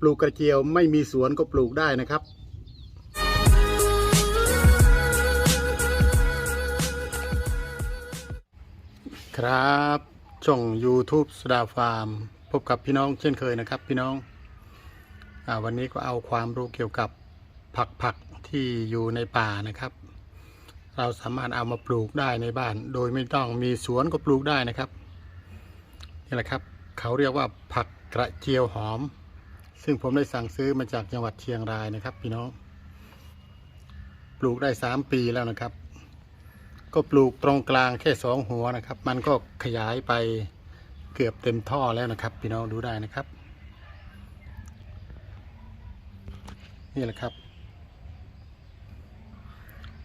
ปลูกกระเจียวไม่มีสวนก็ปลูกได้นะครับ ครับช่อง YouTube สดาฟาร์ม พบกับพี่น้องเช่นเคยนะครับ พี่น้องอวันนี้ก็เอาความรู้เกี่ยวกับผักผักที่อยู่ในป่านะครับ เราสามารถเอามาปลูกได้ในบ้าน โดยไม่ต้องมีสวนก็ปลูกได้นะครับนี่แหละครับ เขาเรียกว่าผักกระเจียวหอม ซึ่งผมได้สั่งซื้อมาจากจังหวัดเชียงรายนะครับ พี่น้อง ปลูกได้สามปีแล้วนะครับ ก็ปลูกตรงกลางแค่สองหัวนะครับ มันก็ขยายไปเกือบเต็มท่อแล้วนะครับ พี่น้องดูได้นะครับ นี่แหละครับ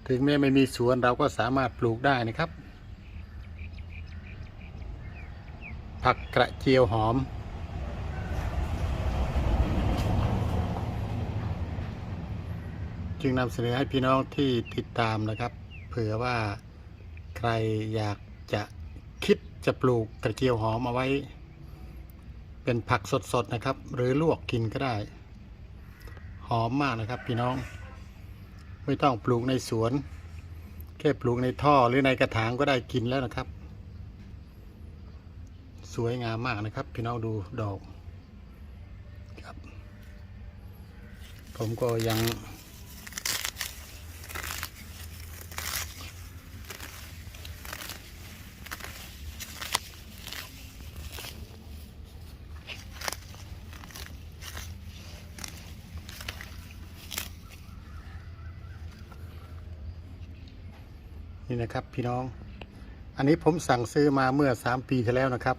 ถึงแม้ไม่มีสวนเราก็สามารถปลูกได้นะครับ ผักกระเจียวหอม จึงนำเสนอให้พี่น้องที่ติดตามนะครับ เผื่อว่าใครอยากจะคิดจะปลูกกระเจียวหอมเอาไว้ เป็นผักสดๆนะครับ หรือลวกกินก็ได้ หอมมากนะครับพี่น้อง ไม่ต้องปลูกในสวน แค่ปลูกในท่อหรือในกระถางก็ได้กินแล้วนะครับ สวยงามมากนะครับ พี่น้องดูดอกครับ ผมก็ยัง นี่นะครับพี่น้อง อันนี้ผมสั่งซื้อมาเมื่อสามปีที่แล้วนะครับ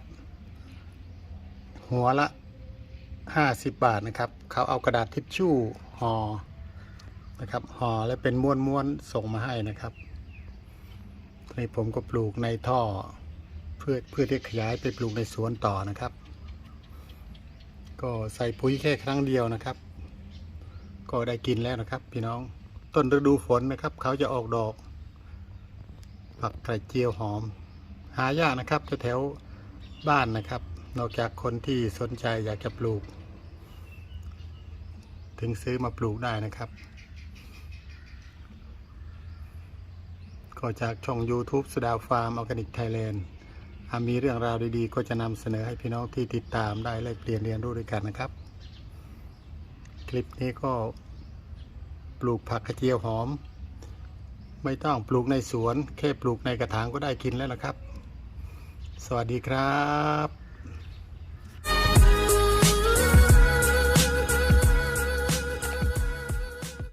หัวละห้าสิบบาทนะครับ เขาเอากระดาษทิชชู่ห่อนะครับห่อแล้วเป็นม้วนๆส่งมาให้นะครับนี้ผมก็ปลูกในท่อ เพื่อเพื่อที่ขยายไปปลูกในสวนต่อนะครับ ก็ใส่ปุ๋ยแค่ครั้งเดียวนะครับ ก็ได้กินแล้วนะครับ พี่น้องต้นฤดูฝนนะครับ เขาจะออกดอก ผักกระเจียวหอม หายากนะครับแถวบ้านนะครับ นอกจากคนที่สนใจอยากจะปลูก ถึงซื้อมาปลูกได้นะครับ ก็จากช่อง YouTube สดาวฟาร์มออร์แกนิกไทยแลนด์มีเรื่องราวดีๆ ก็จะนำเสนอให้พี่น้องที่ติดตามได้แลกเปลี่ยนเรียนรู้ด้วยกันนะครับ คลิปนี้ก็ปลูกผักกระเจียวหอม ไม่ต้องปลูกในสวน แค่ปลูกในกระถางก็ได้กินแล้วนะครับ สวัสดีครับ